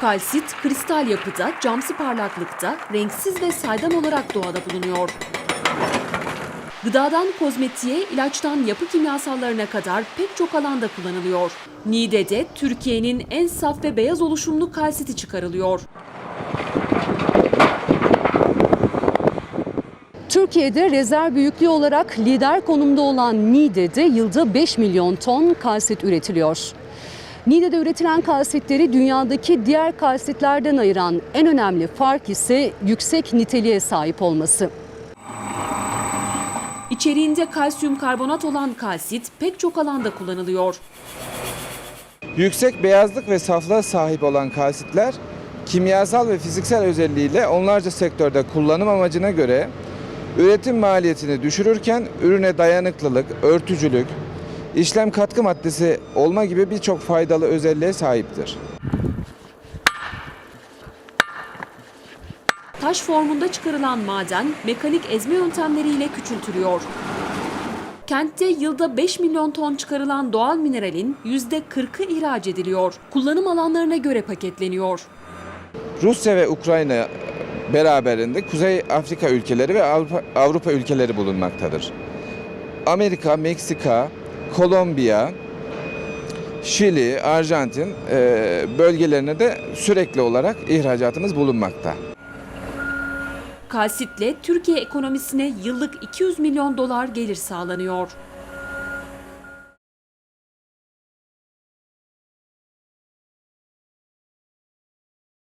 Kalsit, kristal yapıda, camsı parlaklıkta, renksiz ve saydam olarak doğada bulunuyor. Gıdadan kozmetiğe, ilaçtan yapı kimyasallarına kadar pek çok alanda kullanılıyor. Niğde'de Türkiye'nin en saf ve beyaz oluşumlu kalsiti çıkarılıyor. Türkiye'de rezerv büyüklüğü olarak lider konumda olan Niğde'de yılda 5 milyon ton kalsit üretiliyor. Niğde'de üretilen kalsitleri dünyadaki diğer kalsitlerden ayıran en önemli fark ise yüksek niteliğe sahip olması. İçeriğinde kalsiyum karbonat olan kalsit pek çok alanda kullanılıyor. Yüksek beyazlık ve saflığa sahip olan kalsitler kimyasal ve fiziksel özelliğiyle onlarca sektörde kullanım amacına göre üretim maliyetini düşürürken ürüne dayanıklılık, örtücülük, işlem katkı maddesi olma gibi birçok faydalı özelliğe sahiptir. Taş formunda çıkarılan maden mekanik ezme yöntemleriyle küçültülüyor. Kentte yılda 5 milyon ton çıkarılan doğal mineralin %40'ı ihraç ediliyor. Kullanım alanlarına göre paketleniyor. Rusya ve Ukrayna beraberinde Kuzey Afrika ülkeleri ve Avrupa, Avrupa ülkeleri bulunmaktadır. Amerika, Meksika, Kolombiya, Şili, Arjantin e, bölgelerine de sürekli olarak ihracatımız bulunmakta. Kalsitle Türkiye ekonomisine yıllık 200 milyon dolar gelir sağlanıyor.